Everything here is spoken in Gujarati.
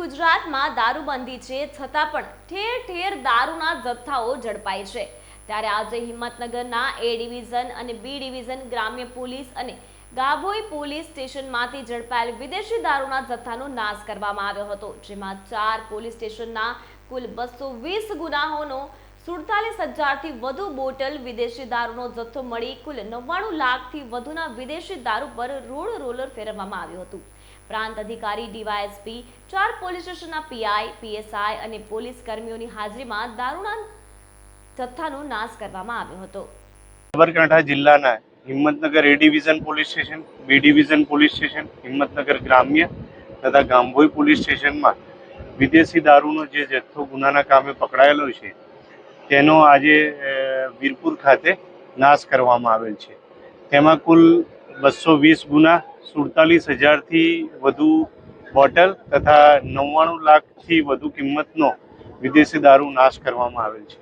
ગુજરાતમાં દારૂબંધી છે, છતાં પણ ઠેર ઠેર દારૂના જથ્થાઓ ઝડપાય છે. ત્યારે આજે હિંમતનગરના એ ડિવિઝન અને બી ડિવિઝન ગ્રામ્ય પોલીસ અને ગાભોઈ પોલીસ સ્ટેશનમાંથી ઝડપાયેલ વિદેશી દારૂના જથ્થાનો નાશ કરવામાં આવ્યો હતો, જેમાં ચાર પોલીસ સ્ટેશનના કુલ બસો વીસ ગુનાહોનો સુડતાલીસ હજારથી વધુ બોટલ વિદેશી દારૂનો જથ્થો મળી કુલ નવ્વાણું લાખથી વધુના વિદેશી દારૂ પર રોડ રોલર ફેરવવામાં આવ્યું હતું. પ્રાંત અધિકારી ડીવાયએસપી, ચાર પોલીસ સ્ટેશનના પીઆઈ, પીએસઆઈ અને પોલીસ કર્મીઓની હાજરીમાં દારૂના જથ્થાનો નાશ કરવામાં આવ્યો હતો. સાબરકાંઠા જિલ્લાના Himmatnagar A division police station B division police station, Himmatnagar ગ્રામ્ય તથા ગામભોઈ પોલીસ સ્ટેશનમાં વિદેશી દારૂનો જે જથ્થો ગુનાના કામે પકડાયેલો છે તેનો આજે વીરપુર ખાતે નાશ કરવામાં આવેલ છે. તેમાં કુલ બસો વીસ ગુના સુડતાલીસ હજારથી વધુ બોટલ તથા નવ્વાણું લાખથી વધુ કિંમતનો વિદેશી દારૂ નાશ કરવામાં આવેલ છે.